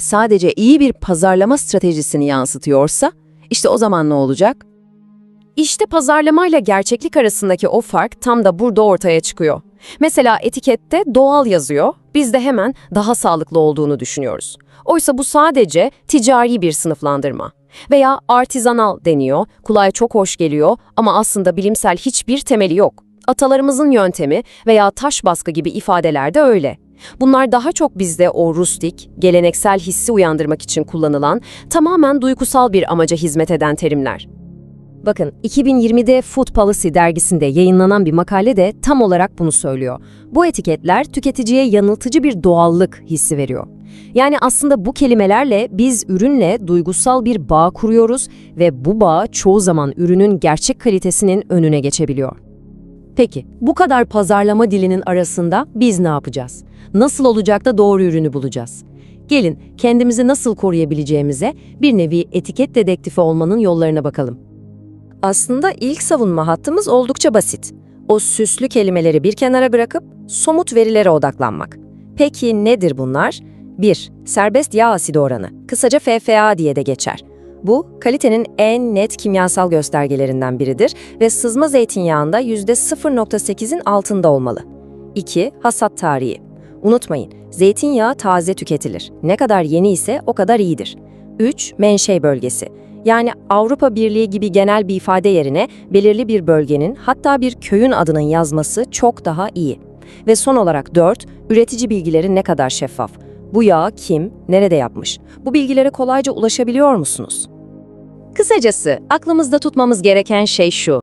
sadece iyi bir pazarlama stratejisini yansıtıyorsa, işte o zaman ne olacak? İşte pazarlamayla gerçeklik arasındaki o fark tam da burada ortaya çıkıyor. Mesela etikette doğal yazıyor, biz de hemen daha sağlıklı olduğunu düşünüyoruz. Oysa bu sadece ticari bir sınıflandırma. Veya artizanal deniyor, kulağa çok hoş geliyor ama aslında bilimsel hiçbir temeli yok. Atalarımızın yöntemi veya taş baskı gibi ifadeler de öyle. Bunlar daha çok bizde o rustik, geleneksel hissi uyandırmak için kullanılan, tamamen duygusal bir amaca hizmet eden terimler. Bakın 2020'de Food Policy dergisinde yayınlanan bir makale de tam olarak bunu söylüyor. Bu etiketler tüketiciye yanıltıcı bir doğallık hissi veriyor. Yani aslında bu kelimelerle biz ürünle duygusal bir bağ kuruyoruz ve bu bağ çoğu zaman ürünün gerçek kalitesinin önüne geçebiliyor. Peki, bu kadar pazarlama dilinin arasında biz ne yapacağız? Nasıl olacak da doğru ürünü bulacağız? Gelin kendimizi nasıl koruyabileceğimize bir nevi etiket dedektifi olmanın yollarına bakalım. Aslında ilk savunma hattımız oldukça basit. O süslü kelimeleri bir kenara bırakıp somut verilere odaklanmak. Peki nedir bunlar? 1. Serbest yağ asidi oranı. Kısaca FFA diye de geçer. Bu, kalitenin en net kimyasal göstergelerinden biridir ve sızma zeytinyağında %0.8'in altında olmalı. 2. Hasat tarihi. Unutmayın, zeytinyağı taze tüketilir. Ne kadar yeni ise o kadar iyidir. 3. Menşe bölgesi. Yani Avrupa Birliği gibi genel bir ifade yerine belirli bir bölgenin hatta bir köyün adının yazması çok daha iyi. Ve son olarak 4. Üretici bilgileri ne kadar şeffaf. Bu yağı kim, nerede yapmış? Bu bilgilere kolayca ulaşabiliyor musunuz? Kısacası aklımızda tutmamız gereken şey şu.